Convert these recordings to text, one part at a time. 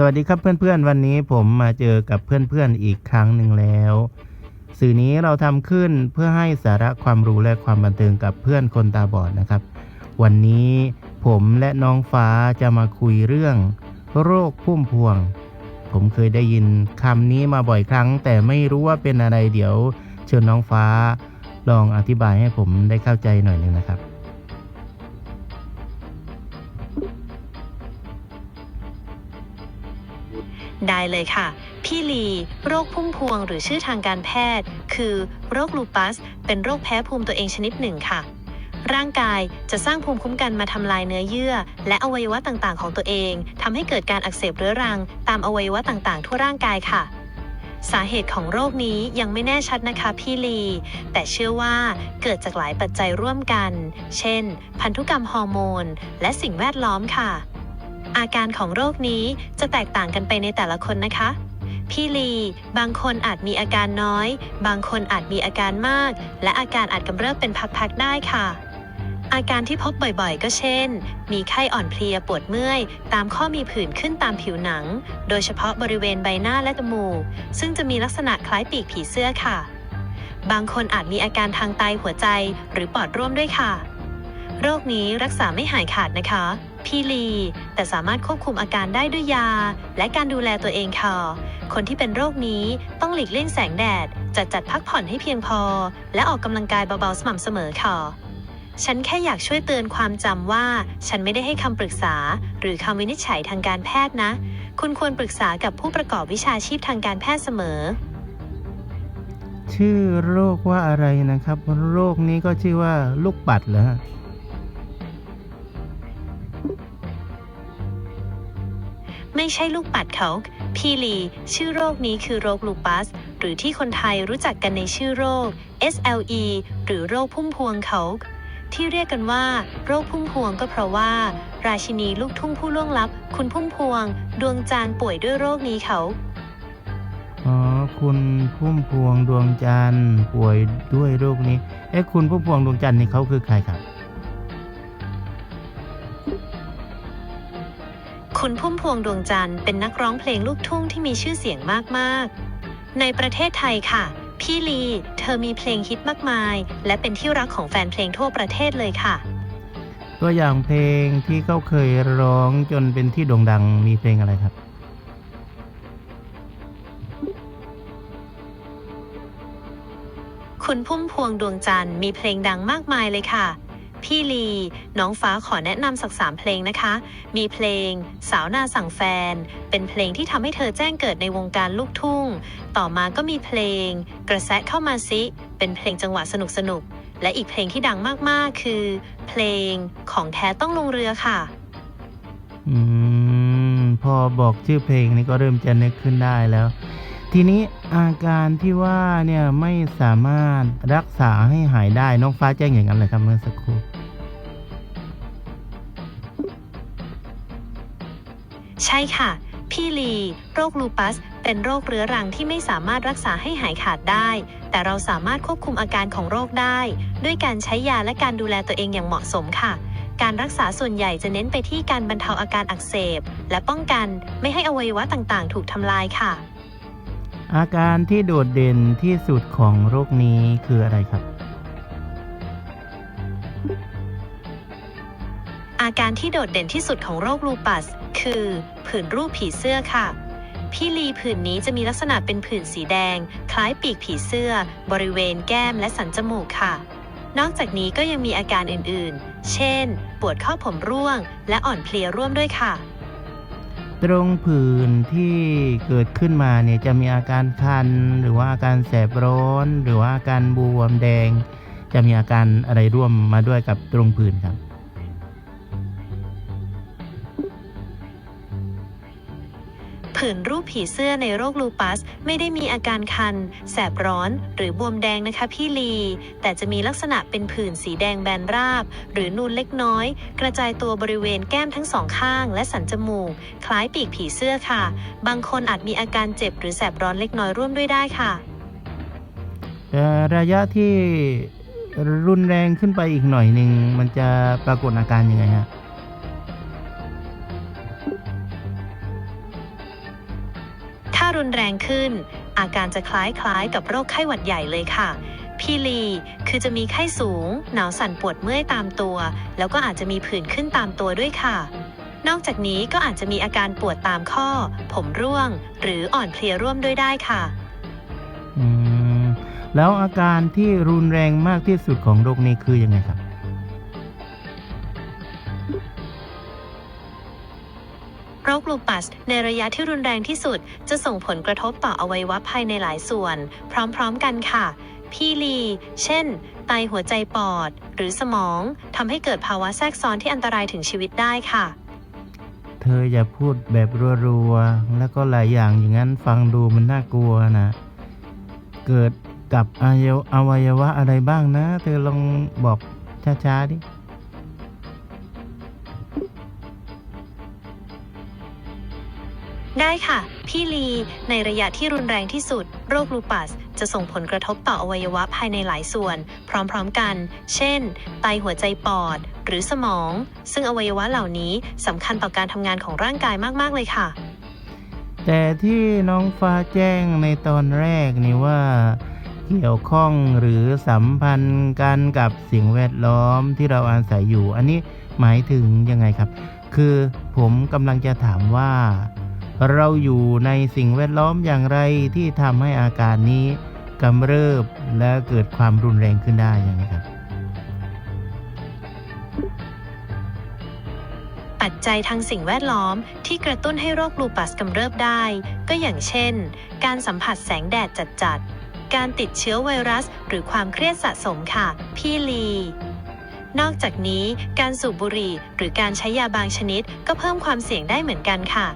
สวัสดีครับเพื่อนๆ วันนี้ผมมาเจอกับเพื่อนๆอีกครั้งหนึ่งแล้ว สื่อนี้เราทำขึ้นเพื่อให้สาระความรู้และความบันเทิงกับเพื่อนคนตาบอดนะครับ วันนี้ผมและน้องฟ้าจะมาคุยเรื่อง โรคพุ่มพวง ผมเคยได้ยินคำนี้มาบ่อยครั้ง แต่ไม่รู้ว่าเป็นอะไรเดี๋ยว เชิญน้องฟ้าลองอธิบายให้ผมได้เข้าใจหน่อยหนึ่งนะครับ ได้เลยค่ะ พี่ลี โรคพุ่มพวงหรือชื่อทางการแพทย์ คือ โรคลูปัส เป็นโรคแพ้ภูมิตัวเองชนิดหนึ่งค่ะ ร่างกายจะสร้างภูมิคุ้มกันมาทำลายเนื้อเยื่อ และอวัยวะต่างๆ ของตัวเองทำให้เกิดการอักเสบเรื้อรัง ตามอวัยวะต่างๆ ทั่วร่างกายค่ะสาเหตุของโรคนี้ยังไม่แน่ชัดนะคะพี่ลี แต่เชื่อว่าเกิดจากหลายปัจจัยร่วมกัน เช่น พันธุกรรมฮอร์โมน และสิ่งแวดล้อมค่ะ อาการของโรคนี้จะแตกต่างกันไปในแต่ละคนนะคะ พี่ลี บางคนอาจมีอาการน้อย บางคนอาจมีอาการมาก และอาการอาจกำเริบเป็นพักๆได้ค่ะ อาการที่พบบ่อยๆ ก็เช่น มีไข้อ่อนเพลียปวดเมื่อย ตามข้อมีผื่นขึ้นตามผิวหนัง โดยเฉพาะบริเวณใบหน้าและจมูก ซึ่งจะมีลักษณะคล้ายปีกผีเสื้อค่ะ บางคนอาจมีอาการทางไตหัวใจ หรือปอดร่วมด้วยค่ะ โรคนี้รักษาไม่หายขาดนะคะพี่ลี แต่สามารถควบคุมอาการได้ด้วยยา และการดูแลตัวเองค่ะ คนที่เป็นโรคนี้ต้องหลีกเลี่ยงแสงแดด จัดจัดพักผ่อนให้เพียงพอ และออกกำลังกายเบาๆสม่ำเสมอค่ะฉันแค่อยากช่วยเตือนความจำว่า ฉันไม่ได้ให้คำปรึกษา หรือคำวินิจฉัยทางการแพทย์นะ คุณควรปรึกษากับผู้ประกอบวิชาชีพทางการแพทย์เสมอ ชื่อโรคว่าอะไรนะครับ โรคนี้ก็ชื่อว่าลูกปัดเหรอ ไม่ใช่ลูกปัดเขาพีลี ชื่อโรคนี้คือโรคลูปัส หรือที่คนไทยรู้จักกันในชื่อโรค SLE หรือโรคพุ่มพวงเขาที่เรียกกันว่า โรคพุ่มพวงก็เพราะว่า ราชินีลูกทุ่งผู้ล่วงลับ คุณพุ่มพวง ดวงจันทร์ป่วยด้วยโรคนี้เขาอ๋อคุณพุ่มพวงดวงจันทร์ป่วยด้วยโรคนี้เอ๊ะคุณพุ่มพวงดวงจันทร์นี่เขาคือใครครับ คุณพุ่มพวงดวงจันทร์เป็นนักร้องเพลงลูกทุ่งที่มีชื่อเสียงมาก ๆ ในประเทศไทยค่ะ พี่ลี เธอมีเพลงฮิตมากมาย และเป็นที่รักของแฟนเพลงทั่วประเทศเลยค่ะ ตัวอย่างเพลงที่เขาเคยร้องจนเป็นที่โด่งดังมีเพลงอะไรครับ คุณพุ่มพวงดวงจันทร์มีเพลงดังมากมายเลยค่ะ พี่ลี น้องฟ้าขอแนะนำสักสามเพลงนะคะ มีเพลง สาวนาสั่งแฟน เป็นเพลงที่ทำให้เธอแจ้งเกิดในวงการลูกทุ่ง ต่อมาก็มีเพลง กระแสะเข้ามาซิ เป็นเพลงจังหวะสนุกสนุก และอีกเพลงที่ดังมากๆ คือ เพลงของแท้ต้องลงเรือค่ะ อืม พอบอกชื่อเพลงนี้ก็เริ่มจะนึกขึ้นได้แล้ว ทีนี้อาการที่ว่าเนี่ยไม่สามารถรักษาให้หายได้น้องฟ้าแจ้งอย่างนั้นเลยครับเมื่อสักครู่ ใช่ค่ะ พี่ลี โรคลูปัส เป็นโรคเรื้อรังที่ไม่สามารถรักษาให้หายขาดได้ แต่เราสามารถควบคุมอาการของโรคได้ ด้วยการใช้ยาและการดูแลตัวเองอย่างเหมาะสมค่ะการรักษาส่วนใหญ่จะเน้นไปที่การบรรเทาอาการอักเสบ และป้องกันไม่ให้อวัยวะต่างๆ ถูกทำลายค่ะ อาการที่โดดเด่นที่สุดของโรคนี้คืออะไรครับ อาการที่โดดเด่นที่สุดของโรคลูปัส คือผื่นรูปผีเสื้อค่ะ พี่ลีผื่นนี้จะมีลักษณะเป็นผื่นสีแดง คล้ายปีกผีเสื้อ บริเวณแก้มและสันจมูกค่ะ นอกจากนี้ก็ยังมีอาการอื่นๆ เช่น ปวดข้อผมร่วง และอ่อนเพลียร่วมด้วยค่ะ ตรงผื่นที่เกิดขึ้นมาเนี่ยจะมีอาการคัน หรือว่าอาการแสบร้อน หรือว่าอาการบวมแดง จะมีอาการอะไรร่วมมาด้วยกับตรงผื่นครับ ผื่นรูปผีเสื้อในโรคลูปัส ไม่ได้มีอาการคัน แสบร้อน หรือบวมแดงนะคะพี่ลี แต่จะมีลักษณะเป็นผื่นสีแดงแบนราบ หรือนูนเล็กน้อย กระจายตัวบริเวณแก้มทั้งสองข้าง และสันจมูก คล้ายปีกผีเสื้อค่ะ บางคนอาจมีอาการเจ็บหรือแสบร้อนเล็กน้อยร่วมด้วยได้ค่ะแต่ระยะที่รุนแรงขึ้นไปอีกหน่อยหนึ่งมันจะปรากฏอาการยังไงฮะ รุนแรงขึ้น อาการจะคล้ายๆกับโรคไข้หวัดใหญ่เลยค่ะพี่ลีคือจะมีไข้สูง หนาวสั่นปวดเมื่อยตามตัว แล้วก็อาจจะมีผื่นขึ้นตามตัวด้วยค่ะ นอกจากนี้ก็อาจจะมีอาการปวดตามข้อ ผมร่วง หรืออ่อนเพลียร่วมด้วยได้ค่ะ อืม แล้วอาการที่รุนแรงมากที่สุดของโรคนี้คือยังไงครับ รคลูปัส ในระยะที่รุนแรงที่สุด จะส่งผลกระทบต่ออวัยวะภายในหลายส่วน พร้อมๆกันค่ะ พี่ลี เช่น ไตหัวใจปอด หรือสมองทำให้เกิดภาวะแทรกซ้อนที่อันตรายถึงชีวิตได้ค่ะ เธออย่าพูดแบบรัวๆ แล้วก็หลายอย่างอย่างนั้นฟังดูมันน่ากลัวนะ เกิดกับอวัยวอวัยวะอะไรบ้างนะ เธอลองบอกช้าๆดิ ได้ค่ะ พี่ลี ในระยะที่รุนแรงที่สุด โรคลูปัส จะส่งผลกระทบต่ออวัยวะภายในหลายส่วน พร้อมๆกัน เช่น ไตหัวใจปอด หรือสมอง ซึ่งอวัยวะเหล่านี้สำคัญต่อการทำงานของร่างกายมากๆเลยค่ะ แต่ที่น้องฟ้าแจ้งในตอนแรกนี่ว่าเกี่ยวข้องหรือสัมพันธ์กันกับสิ่งแวดล้อมที่เราอาศัยอยู่ อันนี้หมายถึงยังไงครับ คือผมกำลังจะถามว่า เราอยู่ในสิ่งแวดล้อมอย่างไรที่ทำให้อาการนี้กำเริบและเกิดความรุนแรงขึ้นได้ยังไงครับ ปัจจัยทางสิ่งแวดล้อมที่กระตุ้นให้โรคลูปัสกำเริบได้ ก็อย่างเช่น การสัมผัสแสงแดดจัดๆ การติดเชื้อไวรัส หรือความเครียดสะสมค่ะ พี่ลีนอกจากนี้การสูบบุหรี่หรือการใช้ยาบางชนิด ก็เพิ่มความเสี่ยงได้เหมือนกันค่ะ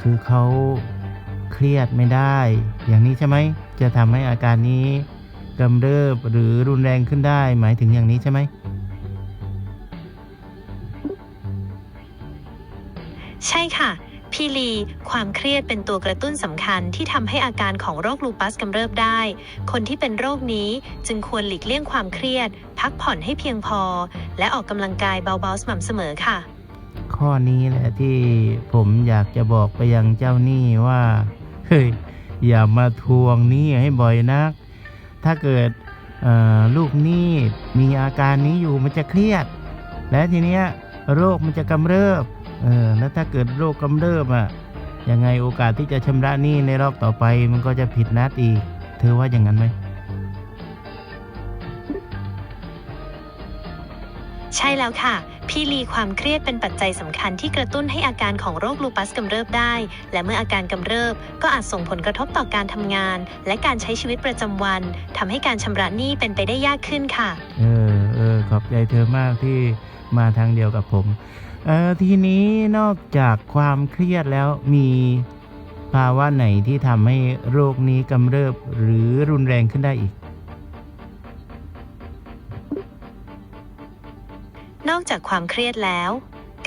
คือเขาเครียดไม่ได้ อย่างนี้ใช่ไหมจะทำให้อาการนี้กำเริบหรือรุนแรงขึ้นได้ หมายถึงอย่างนี้ใช่ไหมใช่ค่ะ พี่ลี ความเครียดเป็นตัวกระตุ้นสำคัญที่ทำให้อาการของโรคลูปัสกำเริบได้ คนที่เป็นโรคนี้จึงควรหลีกเลี่ยงความเครียด พักผ่อนให้เพียงพอ และออกกำลังกายเบาๆสม่ำเสมอค่ะ ข้อนี้แหละที่ผมอยากจะบอกไปยังเจ้าหนี้ว่าเฮ้ยอย่ามาทวงหนี้ให้บ่อยนัก ถ้าเกิดลูกหนี้มีอาการนี้อยู่มันจะเครียด และทีเนี้ยโรคมันจะกำเริบเออแล้วถ้าเกิดโรคกำเริบอะยังไงโอกาสที่จะชำระหนี้ในรอบต่อไปมันก็จะผิดนัดอีก เธอว่าอย่างนั้นไหม ใช่แล้วค่ะ พี่ลีความเครียดเป็นปัจจัยสำคัญที่กระตุ้นให้อาการของโรคลูปัสกำเริบได้ และเมื่ออาการกำเริบ ก็อาจส่งผลกระทบต่อการทำงาน และการใช้ชีวิตประจำวันทำให้การชำระหนี้เป็นไปได้ยากขึ้นค่ะ เออเออขอบใจเธอมากที่มาทางเดียวกับผม เออทีนี้นอกจากความเครียดแล้วมีภาวะไหนที่ทำให้โรคนี้กำเริบหรือรุนแรงขึ้นได้อีก จากความเครียดแล้ว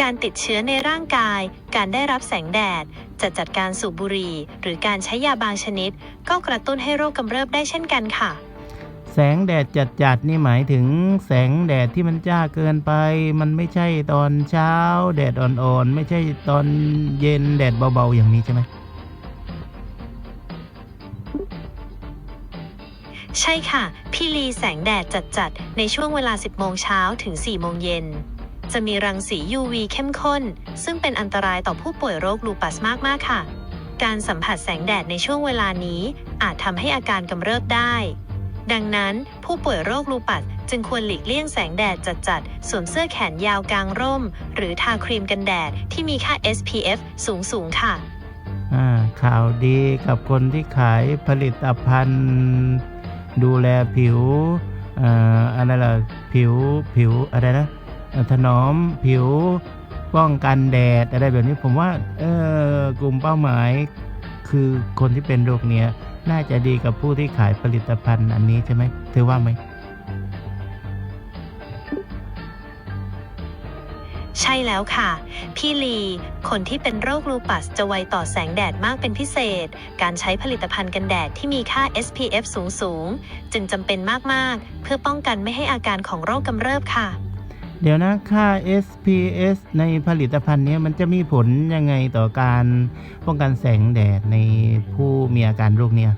การติดเชื้อในร่างกาย การได้รับแสงแดดจะจัดการสูบบุหรี่ หรือการใช้ยาบางชนิด ก็กระตุ้นให้โรคกำเริบได้เช่นกันค่ะ แสงแดดจัดๆนี่หมายถึงแสงแดดที่มันจ้าเกินไป มันไม่ใช่ตอนเช้า แดดอ่อนๆ ไม่ใช่ตอนเย็นแดดเบาๆอย่างนี้ใช่ไหม ใช่ค่ะ พี่ลีแสงแดดจัดๆ ในช่วงเวลา 10 โมงเช้าถึง 4 โมงเย็น จะมีรังสี UV เข้มข้น ซึ่งเป็นอันตรายต่อผู้ป่วยโรคลูปัสมาก ๆ ค่ะ การสัมผัสแสงแดดในช่วงเวลานี้ อาจทำให้อาการกำเริบได้ ดังนั้นผู้ป่วยโรคลูปัสจึงควรหลีกเลี่ยงแสงแดดจัดๆ สวมเสื้อแขนยาวกลางร่ม หรือทาครีมกันแดดที่มีค่า SPF สูง ๆ ค่ะ อ่าข่าวดีกับคนที่ขายผลิตภัณฑ์ ดูแลผิวอ่าอะไรล่ะผิวผิวอะไรนะถนอมผิวป้องกันแดดอะไรแบบนี้ผมว่าเออกลุ่มเป้าหมายคือคนที่เป็นโรคเนี้ยน่าจะดีกับผู้ที่ขายผลิตภัณฑ์อันนี้ใช่ไหมเธอว่าไหม ใช่แล้วค่ะ พี่ลี คนที่เป็นโรคลูปัสจะไวต่อแสงแดดมากเป็นพิเศษ การใช้ผลิตภัณฑ์กันแดดที่มีค่า SPF สูงๆจึงจำเป็นมาก ๆ เพื่อป้องกันไม่ให้อาการของโรคกำเริบค่ะ เดี๋ยวนะค่า SPS ในผลิตภัณฑ์นี้มันจะมีผลยังไงต่อการป้องกันแสงแดดในผู้มีอาการโรคเนี้ย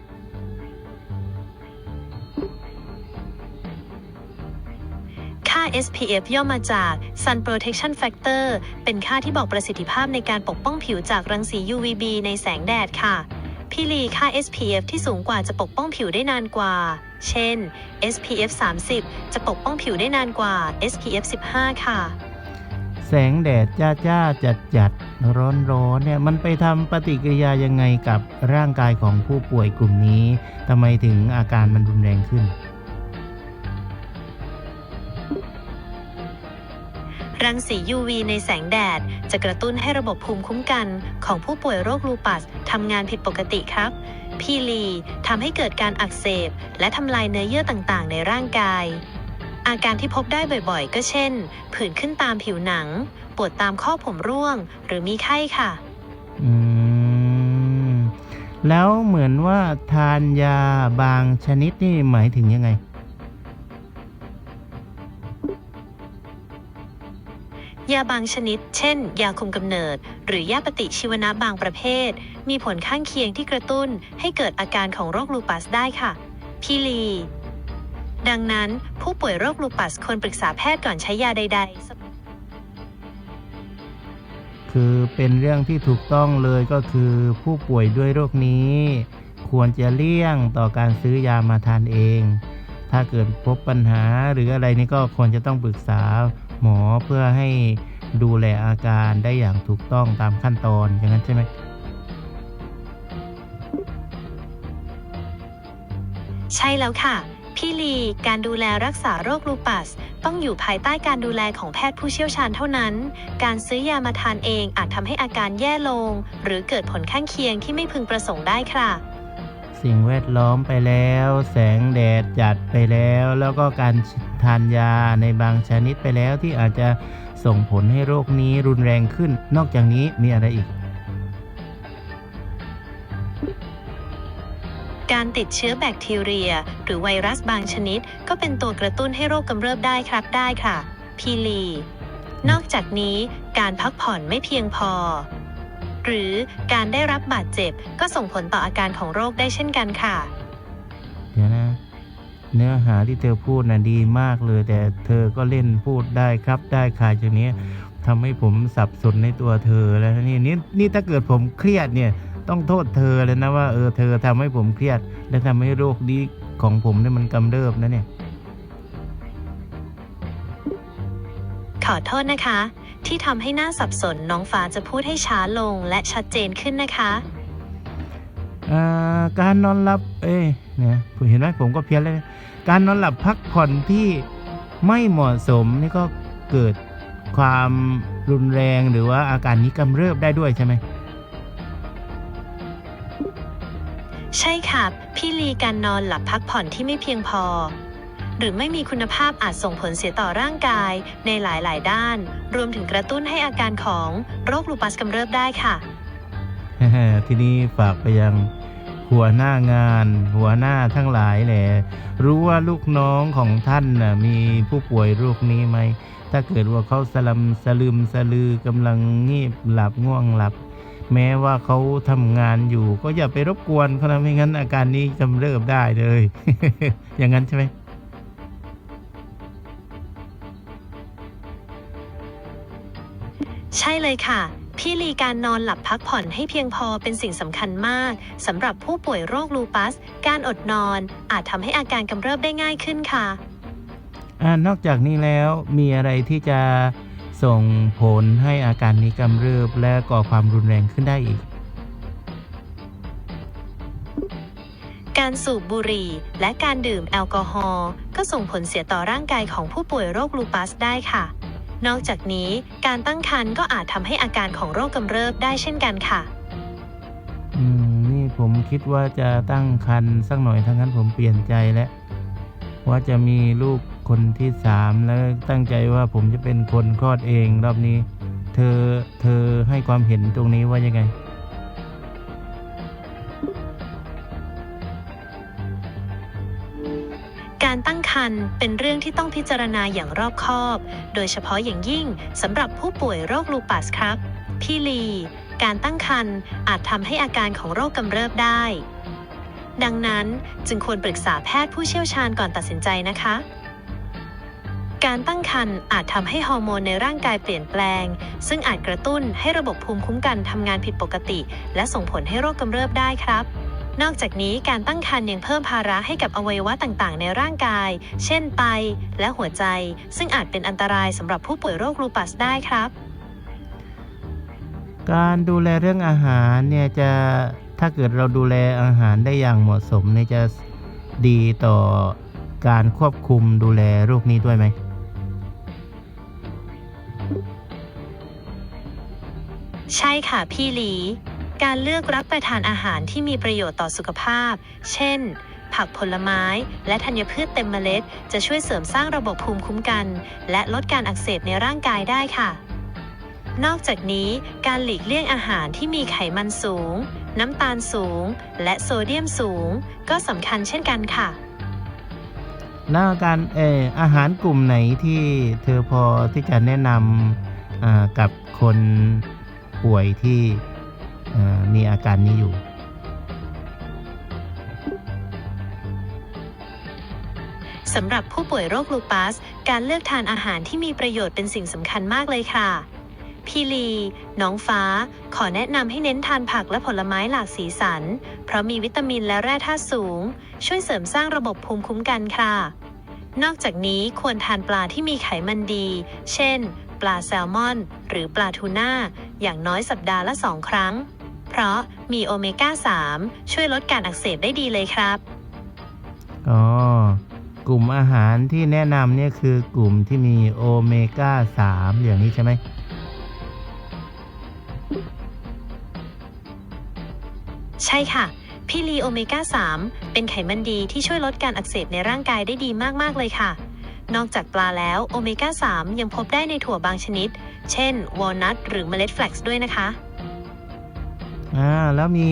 SPF ย่อมาจาก Sun Protection Factor เป็นค่าที่บอกประสิทธิภาพในการปกป้องผิวจากรังสี UVB ในแสงแดดค่ะ พี่ลีค่า SPF ที่สูงกว่าจะปกป้องผิวได้นานกว่า เช่น SPF 30 จะปกป้องผิวได้นานกว่า SPF 15 ค่ะ แสงแดดจ้าจ้าจัดจัดร้อนร้อนเนี่ยมันไปทำปฏิกิริยายังไงกับร่างกายของผู้ป่วยกลุ่มนี้ทำไมถึงอาการมันรุนแรงขึ้น รังสี UV ในแสงแดด จะกระตุ้นให้ระบบภูมิคุ้มกันของผู้ป่วยโรคลูปัสทำงานผิดปกติครับ พีลีทำให้เกิดการอักเสบ และทำลายเนื้อเยื่อต่างๆ ในร่างกาย อาการที่พบได้บ่อยๆ ก็เช่น ผื่นขึ้นตามผิวหนัง ปวดตามข้อผมร่วง หรือมีไข้ค่ะ อืม แล้วเหมือนว่าทานยาบางชนิดนี่หมายถึงยังไง ยาบางชนิด เช่น ยาคุมกำเนิด หรือยาปฏิชีวนะบางประเภท มีผลข้างเคียงที่กระตุ้นให้เกิดอาการของโรคลูปัสได้ค่ะ พี่ลี ดังนั้น ผู้ป่วยโรคลูปัสควรปรึกษาแพทย์ก่อนใช้ยาใด ๆ คือเป็นเรื่องที่ถูกต้องเลยก็คือ ผู้ป่วยด้วยโรคนี้ ควรจะเลี่ยงต่อการซื้อยามาทานเอง ถ้าเกิดพบปัญหาหรืออะไรนี่ก็ควรจะต้องปรึกษา หมอเพื่อให้ดูแลอาการได้อย่างถูกต้องตามขั้นตอนอย่างนั้นใช่ไหมใช่แล้วค่ะ พี่ลีการดูแลรักษาโรคลูปัส ต้องอยู่ภายใต้การดูแลของแพทย์ผู้เชี่ยวชาญเท่านั้น การซื้อยามาทานเองอาจทำให้อาการแย่ลง หรือเกิดผลข้างเคียงที่ไม่พึงประสงค์ได้ค่ะ สิ่งแวดล้อมไปแล้ว แสงแดดจัดไปแล้ว แล้วก็การทานยาในบางชนิดไปแล้วที่อาจจะส่งผลให้โรคนี้รุนแรงขึ้น นอกจากนี้มีอะไรอีก การติดเชื้อแบคทีเรีย หรือไวรัสบางชนิด ก็เป็นตัวกระตุ้นให้โรคกำเริบได้ครับได้ค่ะ พี่ลี นอกจากนี้การพักผ่อนไม่เพียงพอ หรือการได้รับบาดเจ็บ ก็ส่งผลต่ออาการของโรคได้เช่นกันค่ะ เดี๋ยวนะ เนื้อหาที่เธอพูดนะดีมากเลย แต่เธอก็เล่นพูดได้ครับได้ค่ะอย่างนี้ทำให้ผมสับสนในตัวเธอแล้วนะนี่นี่นี่ถ้าเกิดผมเครียดเนี่ยต้องโทษเธอเลยนะว่าเออเธอทำให้ผมเครียด และทำให้โรคนี้ของผมเนี่ยมันกำเริบนะเนี่ย ขอโทษนะคะ ที่ทำให้หน้าสับสนน้องฟ้าจะพูดให้ช้าลงและชัดเจนขึ้นนะคะ อ่าการนอนหลับ เอ้ยเนี่ยผมเห็นไหมผมก็เพี้ยนเลยนะการนอนหลับพักผ่อนที่ไม่เหมาะสมนี่ก็เกิดความรุนแรงหรือว่าอาการนี้กำเริบได้ด้วยใช่ไหมใช่ค่ะ พี่ลีการนอนหลับพักผ่อนที่ไม่เพียงพอ หรือไม่มีคุณภาพอาจส่งผลเสียต่อร่างกายในหลาย ๆ ด้าน รวมถึงกระตุ้นให้อาการของโรคลูปัสกำเริบได้ค่ะ ทีนี้ฝากไปยังหัวหน้างาน หัวหน้าทั้งหลายแหละรู้ว่าลูกน้องของท่านนะมีผู้ป่วยโรคนี้ไหม ถ้าเกิดว่าเขาสลัมสลืมสลือกำลังงีบหลับง่วงหลับ แม้ว่าเขาทำงานอยู่ ก็อย่าไปรบกวนเขานะไม่งั้นอาการนี้กำเริบได้เลย อย่างนั้นใช่ไหม ใช่เลยค่ะ พี่ลีการนอนหลับพักผ่อนให้เพียงพอเป็นสิ่งสำคัญมากสำหรับผู้ป่วยโรคลูปัส การอดนอนอาจทำให้อาการกำเริบได้ง่ายขึ้นค่ะ อ่านอกจากนี้แล้วมีอะไรที่จะส่งผลให้อาการนี้กำเริบและก่อความรุนแรงขึ้นได้อีก การสูบบุหรี่และการดื่มแอลกอฮอล์ก็ส่งผลเสียต่อร่างกายของผู้ป่วยโรคลูปัสได้ค่ะ นอกจากนี้การตั้งครรภ์ก็อาจทำให้อาการของโรคกำเริบได้เช่นกันค่ะ อืมนี่ผมคิดว่าจะตั้งคันสักหน่อยทั้งนั้นผมเปลี่ยนใจแล้วว่าจะมีลูกคนที่สามแล้วตั้งใจว่าผมจะเป็นคนคลอดเองรอบนี้ เธอเธอให้ความเห็นตรงนี้ว่ายังไง การตั้งครครรภ์เป็นเรื่องที่ต้องพิจารณาอย่างรอบคอบ โดยเฉพาะอย่างยิ่งสำหรับผู้ป่วยโรคลูปัสครับ พี่ลี การตั้งครรภ์อาจทำให้อาการของโรคกำเริบได้ ดังนั้นจึงควรปรึกษาแพทย์ผู้เชี่ยวชาญก่อนตัดสินใจนะคะ การตั้งครรภ์อาจทำให้ฮอร์โมนในร่างกายเปลี่ยนแปลง ซึ่งอาจกระตุ้นให้ระบบภูมิคุ้มกันทำงานผิดปกติ และส่งผลให้โรคกำเริบได้ครับ นอกจากนี้การตั้งครรภ์ยังเพิ่มภาระให้กับอวัยวะต่างๆ ในร่างกาย เช่นไตและหัวใจ ซึ่งอาจเป็นอันตรายสำหรับผู้ป่วยโรคลูปัสได้ครับ การดูแลเรื่องอาหารเนี่ยจะถ้าเกิดเราดูแลอาหารได้อย่างเหมาะสมเนี่ยจะดีต่อการควบคุมดูแลโรคนี้ด้วยไหมใช่ค่ะพี่หลี การเลือกรับประทานอาหารที่มีประโยชน์ต่อสุขภาพ เช่น ผักผลไม้ และธัญพืชเต็มเมล็ด จะช่วยเสริมสร้างระบบภูมิคุ้มกัน และลดการอักเสบในร่างกายได้ค่ะ นอกจากนี้การหลีกเลี่ยงอาหารที่มีไขมันสูง น้ำตาลสูง และโซเดียมสูง ก็สำคัญเช่นกันค่ะ แล้วการเอออาหารกลุ่มไหนที่เธอพอที่จะแนะนำอ่ากับคนป่วยที่ มีอาการนี้อยู่ สำหรับผู้ป่วยโรคลูปัส การเลือกทานอาหารที่มีประโยชน์เป็นสิ่งสำคัญมากเลยค่ะ พี่ลี น้องฟ้า ขอแนะนำให้เน้นทานผักและผลไม้หลากสีสัน เพราะมีวิตามินและแร่ธาตุสูง ช่วยเสริมสร้างระบบภูมิคุ้มกันค่ะ นอกจากนี้ควรทานปลาที่มีไขมันดี เช่น ปลาแซลมอน หรือปลาทูน่าอย่างน้อยสัปดาห์ละสองครั้ง เพราะมีโอเมก้า 3 ช่วยลดการอักเสบได้ดีเลยครับ อ๋อ กลุ่มอาหารที่แนะนำเนี่ยคือกลุ่มที่มีโอเมก้า 3 อย่างนี้ใช่ไหม ใช่ค่ะ พี่ลีโอเมก้า 3 เป็นไขมันดีที่ช่วยลดการอักเสบในร่างกายได้ดีมากๆเลยค่ะนอกจากปลาแล้วโอเมก้า 3 ยังพบได้ในถั่วบางชนิด เช่น วอลนัทหรือเมล็ดแฟลกซ์ด้วยนะคะ อ่าแล้วมี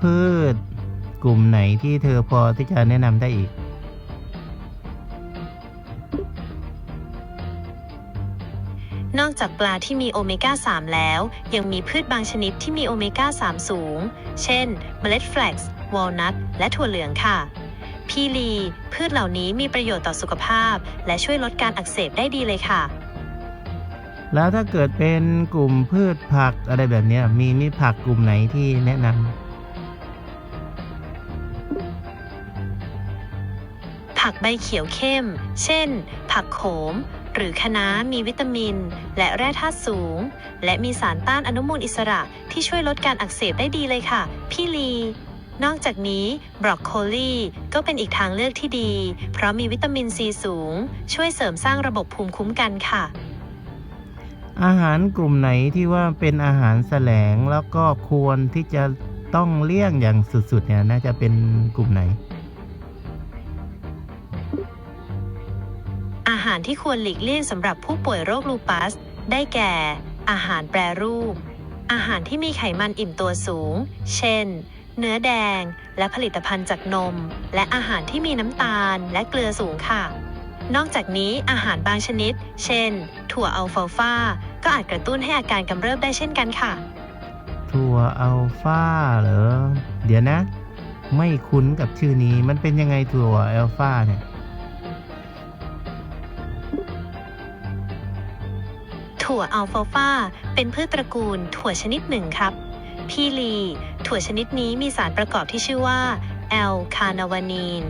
พืชกลุ่มไหนที่เธอพอที่จะแนะนำได้อีก นอกจากปลาที่มีโอเมก้า 3 แล้ว ยังมีพืชบางชนิดที่มีโอเมก้า 3 สูง เช่น เมล็ดแฟลกซ์ วอลนัท และถั่วเหลืองค่ะพี่ลี พืชเหล่านี้มีประโยชน์ต่อสุขภาพ และช่วยลดการอักเสบได้ดีเลยค่ะ แล้วถ้าเกิดเป็นกลุ่มพืชผักอะไรแบบนี้มีมีผักกลุ่มไหนที่แนะนำผักใบเขียวเข้ม เช่น ผักโขม หรือคะน้ามีวิตามิน และแร่ธาตุสูง และมีสารต้านอนุมูลอิสระที่ช่วยลดการอักเสบได้ดีเลยค่ะ พี่ลีนอกจากนี้บรอกโคลีก็เป็นอีกทางเลือกที่ดี เพราะมีวิตามินซีสูง ช่วยเสริมสร้างระบบภูมิคุ้มกันค่ะ อาหารกลุ่มไหนที่ว่าเป็นอาหารแสลงแล้วก็ควรที่จะต้องเลี่ยงอย่างสุดๆเนี่ยน่าจะเป็นกลุ่มไหน อาหารที่ควรหลีกเลี่ยงสำหรับผู้ป่วยโรคลูปัส ได้แก่ อาหารแปรรูป อาหารที่มีไขมันอิ่มตัวสูง เช่น เนื้อแดง และผลิตภัณฑ์จากนม และอาหารที่มีน้ำตาลและเกลือสูงค่ะ นอกจากนี้อาหารบางชนิด เช่น ถั่วอัลฟาฟาก็อาจกระตุ้นให้อาการกำเริบได้เช่นกันค่ะ ถั่วอัลฟาเหรอ เดี๋ยวนะ ไม่คุ้นกับชื่อนี้ มันเป็นยังไงถั่วอัลฟาเนี่ย ถั่วอัลฟาฟาเป็นพืชตระกูลถั่วชนิดหนึ่งครับ พี่ลี ถั่วชนิดนี้มีสารประกอบที่ชื่อว่าแอลคา n าวานีน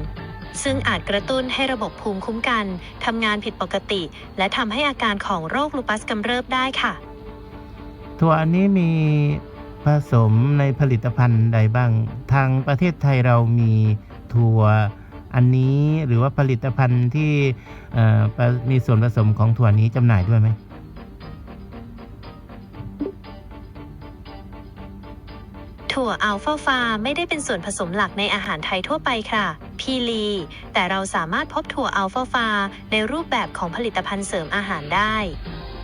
ซึ่งอาจกระตุ้นให้ระบบภูมิคุ้มกันทำงานผิดปกติ และทำให้อาการของโรคลูปัสกำเริบได้ค่ะ ถั่วอันนี้มีผสมในผลิตภัณฑ์ใดบ้าง ทางประเทศไทยเรามีถั่วอันนี้หรือว่าผลิตภัณฑ์ที่เอ่อมีส่วนผสมของถั่วนี้จำหน่ายด้วยไหม ถั่วอัลฟาฟาไม่ได้เป็นส่วนผสมหลักในอาหารไทยทั่วไปค่ะพีลี แต่เราสามารถพบถั่วอัลฟาฟาในรูปแบบของผลิตภัณฑ์เสริมอาหารได้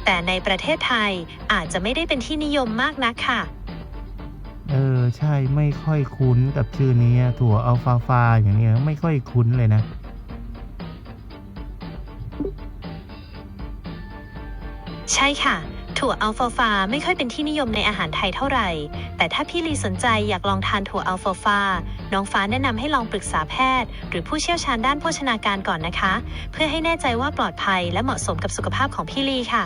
แต่ในประเทศไทยอาจจะไม่ได้เป็นที่นิยมมากนักค่ะ เออ ใช่ไม่ค่อยคุ้นกับชื่อนี้ถั่วอัลฟาฟาอย่างนี้ไม่ค่อยคุ้นเลยนะ ใช่ค่ะ ถั่วอัลฟาฟาไม่ค่อยเป็นที่นิยมในอาหารไทยเท่าไหร่ แต่ถ้าพี่ลีสนใจอยากลองทานถั่วอัลฟาฟา น้องฟ้าแนะนำให้ลองปรึกษาแพทย์ หรือผู้เชี่ยวชาญด้านโภชนาการก่อนนะคะ เพื่อให้แน่ใจว่าปลอดภัยและเหมาะสมกับสุขภาพของพี่ลีค่ะ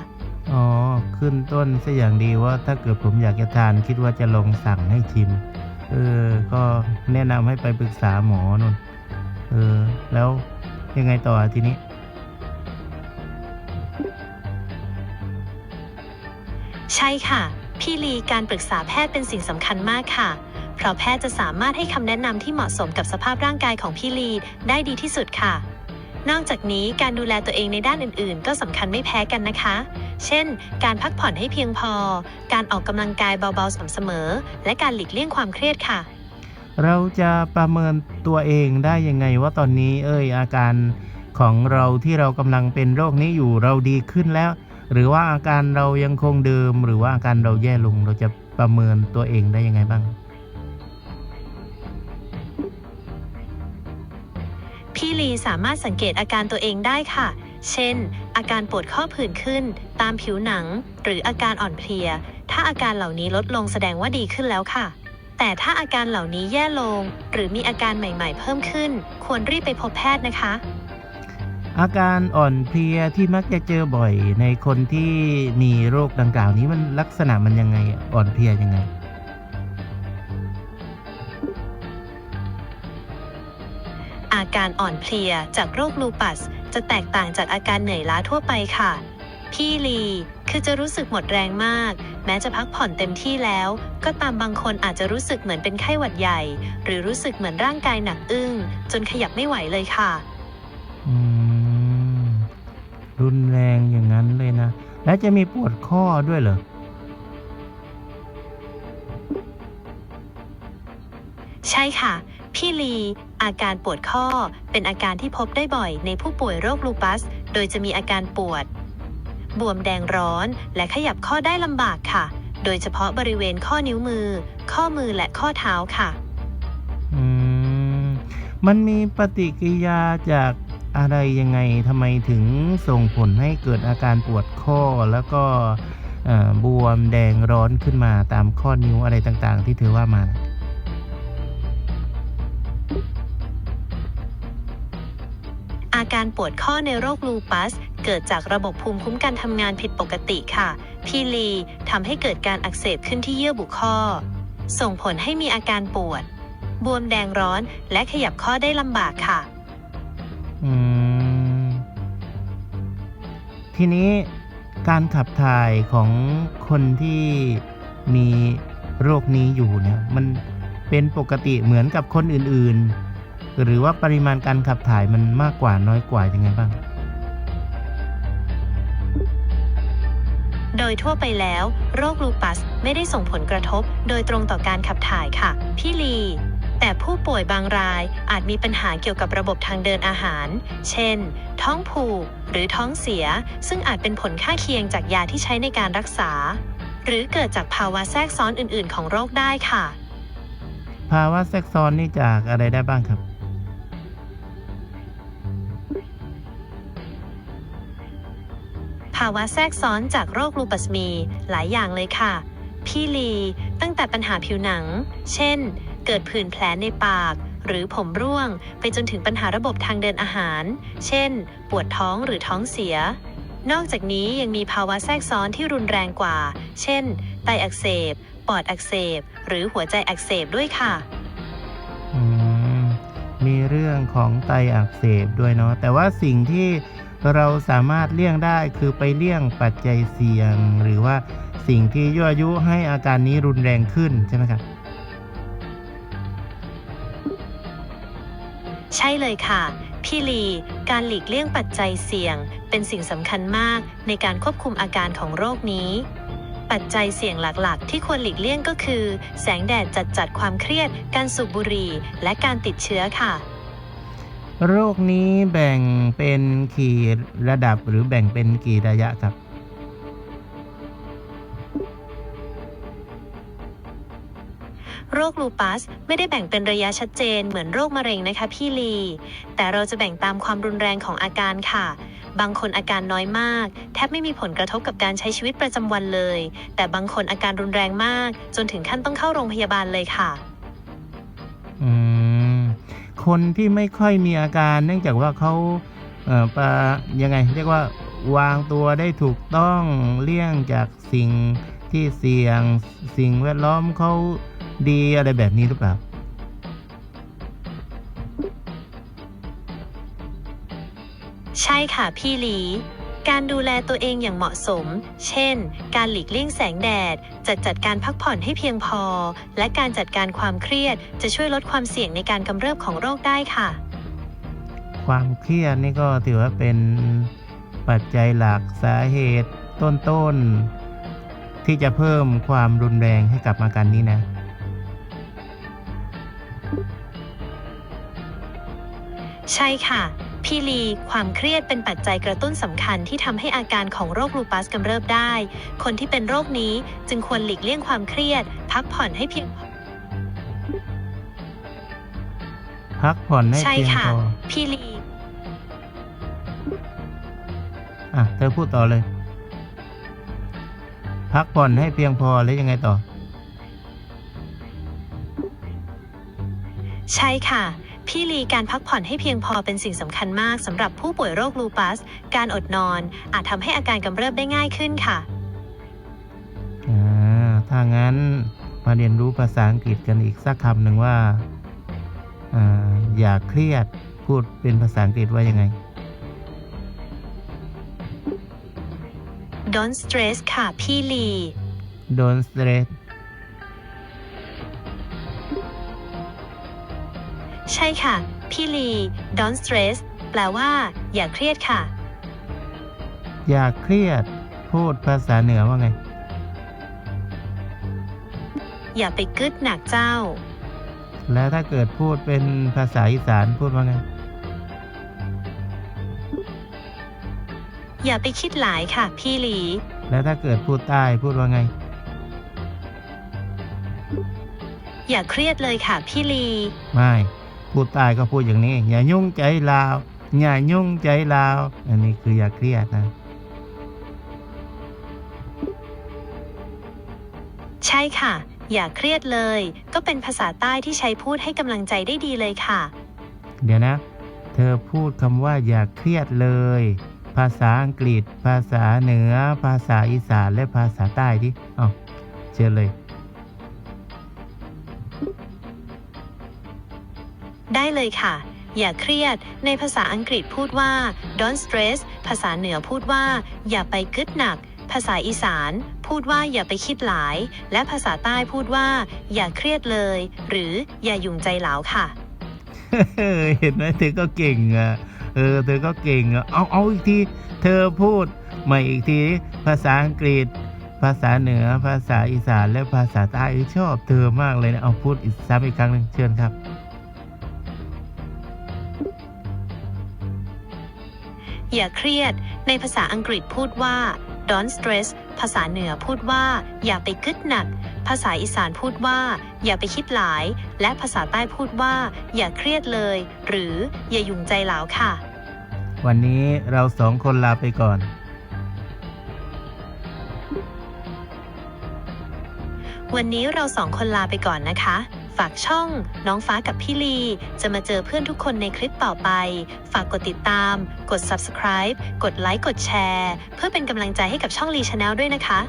อ๋อ ขึ้นต้นซะอย่างดีว่าถ้าเกิดผมอยากจะทานคิดว่าจะลองสั่งให้ชิม เออ ก็แนะนำให้ไปปรึกษาหมอนนเออ แล้วยังไงต่อทีนี้ ใช่ค่ะ พี่ลีการปรึกษาแพทย์เป็นสิ่งสำคัญมากค่ะ เพราะแพทย์จะสามารถให้คำแนะนำที่เหมาะสมกับสภาพร่างกายของพี่ลีได้ดีที่สุดค่ะ นอกจากนี้การดูแลตัวเองในด้านอื่น ๆ ก็สำคัญไม่แพ้กันนะคะ เช่น การพักผ่อนให้เพียงพอ การออกกำลังกายเบา ๆสม่ำเสมอ และการหลีกเลี่ยงความเครียดค่ะ เราจะประเมินตัวเองได้ยังไงว่าตอนนี้เอ้ยอาการของเราที่เรากำลังเป็นโรคนี้อยู่เราดีขึ้นแล้ว หรือว่าอาการเรายังคงเดิม หรือว่าอาการเราแย่ลงเราจะประเมินตัวเองได้ยังไงบ้าง พี่ลีสามารถสังเกตอาการตัวเองได้ค่ะ เช่น อาการปวดข้อผื่นขึ้น ตามผิวหนัง หรืออาการอ่อนเพลีย ถ้าอาการเหล่านี้ลดลงแสดงว่าดีขึ้นแล้วค่ะ แต่ถ้าอาการเหล่านี้แย่ลง หรือมีอาการใหม่ ๆ เพิ่มขึ้น ควรรีบไปพบแพทย์นะคะ อาการอ่อนเพลียที่มักจะเจอบ่อยในคนที่มีโรคดังกล่าวนี้มันลักษณะมันยังไงอ่อนเพลียยังไง อาการอ่อนเพลียจากโรคลูปัส จะแตกต่างจากอาการเหนื่อยล้าทั่วไปค่ะ พี่ลีคือจะรู้สึกหมดแรงมาก แม้จะพักผ่อนเต็มที่แล้ว ก็ตามบางคนอาจจะรู้สึกเหมือนเป็นไข้หวัดใหญ่ หรือรู้สึกเหมือนร่างกายหนักอึ้ง จนขยับไม่ไหวเลยค่ะ รุนแรงอย่างนั้นเลยนะ แล้วจะมีปวดข้อด้วยเหรอใช่ค่ะ พี่ลี อาการปวดข้อเป็นอาการที่พบได้บ่อยในผู้ป่วยโรคลูปัส โดยจะมีอาการปวด บวมแดงร้อนและขยับข้อได้ลำบากค่ะ โดยเฉพาะบริเวณข้อนิ้วมือ ข้อมือและข้อเท้าค่ะ อืม มันมีปฏิกิริยาจาก อะไรยังไงทำไมถึงส่งผลให้เกิดอาการปวดข้อแล้วก็บวมแดงร้อนขึ้นมาตามข้อนิ้วอะไรต่างๆ ที่เธอว่ามาอาการปวดข้อในโรคลูปัส เกิดจากระบบภูมิคุ้มกันทำงานผิดปกติค่ะ พีลีทำให้เกิดการอักเสบขึ้นที่เยื่อบุข้อ ส่งผลให้มีอาการปวด บวมแดงร้อนและขยับข้อได้ลำบากค่ะ อืม ทีนี้การขับถ่ายของคนที่มีโรคนี้อยู่เนี่ย มันเป็นปกติเหมือนกับคนอื่นๆ หรือว่าปริมาณการขับถ่ายมันมากกว่าน้อยกว่ายังไงบ้าง โดยทั่วไปแล้ว โรคลูปัสไม่ได้ส่งผลกระทบ โดยตรงต่อการขับถ่ายค่ะ พี่ลี แต่ผู้ป่วยบางรายอาจมีปัญหาเกี่ยวกับระบบทางเดินอาหาร เช่น ท้องผูกหรือท้องเสีย ซึ่งอาจเป็นผลข้างเคียงจากยาที่ใช้ในการรักษา หรือเกิดจากภาวะแทรกซ้อนอื่น ๆ ของโรคได้ค่ะ ภาวะแทรกซ้อนนี่จากอะไรได้บ้างครับ ภาวะแทรกซ้อนจากโรคลูปัสมีหลายอย่างเลยค่ะ พี่ลี ตั้งแต่ปัญหาผิวหนัง เช่น เกิดผื่นแผลในปาก หรือผมร่วง ไปจนถึงปัญหาระบบทางเดินอาหาร เช่น ปวดท้องหรือท้องเสีย นอกจากนี้ยังมีภาวะแทรกซ้อนที่รุนแรงกว่า เช่น ไตอักเสบ ปอดอักเสบ หรือหัวใจอักเสบด้วยค่ะ อืมมีเรื่องของไตอักเสบด้วยเนาะแต่ว่าสิ่งที่เราสามารถเลี่ยงได้คือไปเลี่ยงปัจจัยเสี่ยง หรือว่าสิ่งที่ยั่วยุให้อาการนี้รุนแรงขึ้นใช่ไหมครับ ใช่เลยค่ะ พี่ลี การหลีกเลี่ยงปัจจัยเสี่ยง เป็นสิ่งสำคัญมากในการควบคุมอาการของโรคนี้ ปัจจัยเสี่ยงหลักๆ ที่ควรหลีกเลี่ยงก็คือ แสงแดดจัดจัดความเครียด การสูบบุหรี่ และการติดเชื้อค่ะ โรคนี้แบ่งเป็นกี่ระดับหรือแบ่งเป็นกี่ระยะครับ โรคลูปัส ไม่ได้แบ่งเป็นระยะชัดเจนเหมือนโรคมะเร็งนะคะพี่ลี แต่เราจะแบ่งตามความรุนแรงของอาการค่ะ บางคนอาการน้อยมาก แทบไม่มีผลกระทบกับการใช้ชีวิตประจำวันเลย แต่บางคนอาการรุนแรงมาก จนถึงขั้นต้องเข้าโรงพยาบาลเลยค่ะ อืม คนที่ไม่ค่อยมีอาการเนื่องจากว่าเขาเอ่อปะยังไง เรียกว่าวางตัวได้ถูกต้องเลี่ยงจากสิ่งที่เสี่ยง สิ่งแวดล้อมเขา ดีอะไรแบบนี้หรือเปล่า ใช่ค่ะพี่หลี การดูแลตัวเองอย่างเหมาะสม เช่น การหลีกเลี่ยงแสงแดด จัดจัดการพักผ่อนให้เพียงพอ และการจัดการความเครียด จะช่วยลดความเสี่ยงในการกำเริบของโรคได้ค่ะ ความเครียดนี่ก็ถือว่าเป็นปัจจัยหลักสาเหตุต้นๆ ที่จะเพิ่มความรุนแรงให้กับอาการนี้นะ ใช่ค่ะ พี่ลี ความเครียดเป็นปัจจัยกระตุ้นสำคัญที่ทำให้อาการของโรคลูปัสกำเริบได้ คนที่เป็นโรคนี้จึงควรหลีกเลี่ยงความเครียด พักผ่อนให้เพียงพอ พักผ่อนให้ใช่เพียงค่ะ พอพี่ลี อะเธอพูดต่อเลย พักผ่อนให้เพียงพอแล้วยังไงต่อ ใช่ค่ะ พี่ลีการพักผ่อนให้เพียงพอเป็นสิ่งสำคัญมากสำหรับผู้ป่วยโรคลูปัส การอดนอน อาจทำให้อาการกำเริบได้ง่ายขึ้นค่ะ อ่าถ้างั้นมาเรียนรู้ภาษาอังกฤษกันอีกสักคำหนึ่งว่าอ่า อย่าเครียดพูดเป็นภาษาอังกฤษว่ายังไง Don't stress ค่ะพี่ลี don't stress ใช่ค่ะ พี่ลี Don't stress แปลว่า อย่าเครียดค่ะ อย่าเครียด พูดภาษาเหนือว่าไง อย่าไปกึดหนักเจ้า แล้วถ้าเกิดพูดเป็นภาษาอีสานพูดว่าไง อย่าไปคิดหลายค่ะ พี่ลี แล้วถ้าเกิดพูดใต้พูดว่าไง อย่าเครียดเลยค่ะ พี่ลี ไม่ พูดใต้ก็พูดอย่างนี้ อย่ายุ่งใจลาว อย่ายุ่งใจลาว อันนี้คืออย่าเครียดนะ ใช่ค่ะ อย่าเครียดเลย ก็เป็นภาษาใต้ที่ใช้พูดให้กำลังใจได้ดีเลยค่ะ เดี๋ยวนะ เธอพูดคำว่าอย่าเครียดเลย ภาษาอังกฤษ ภาษาเหนือ ภาษาอีสานและภาษาใต้ดิเอ้าเชิญเลย เลยค่ะ อย่าเครียด ในภาษาอังกฤษพูดว่า don't stress ภาษาเหนือพูดว่า อย่าไปกึดหนัก ภาษาอีสาน พูดว่าอย่าไปคิดหลาย และภาษาใต้พูดว่า อย่าเครียดเลย หรืออย่ายุ่งใจเหลาค่ะ เห็นไหมเธอก็เก่งอะ เออ เธอก็เก่งอะ เอาเอาอีกที เธอพูดใหม่อีกที ภาษาอังกฤษ ภาษาเหนือ ภาษาอีสาน และภาษาใต้ชอบเธอมากเลยนะ เอาพูดอีกซ้ำอีกครั้งหนึ่งเชิญครับ อย่าเครียด ในภาษาอังกฤษพูดว่า don't stress ภาษาเหนือพูดว่า อย่าไปกึดหนัก ภาษาอีสานพูดว่า อย่าไปคิดหลาย และภาษาใต้พูดว่า อย่าเครียดเลย หรืออย่ายุ่งใจเหลาค่ะ วันนี้เราสองคนลาไปก่อน วันนี้เราสองคนลาไปก่อนนะคะ ฝากช่องน้องฟ้ากับพี่ลี จะมาเจอเพื่อนทุกคนในคลิปต่อไป ฝากกดติดตาม กด subscribe กดไลค์กดแชร์ เพื่อเป็นกำลังใจให้กับช่องลีชาแนลด้วยนะคะ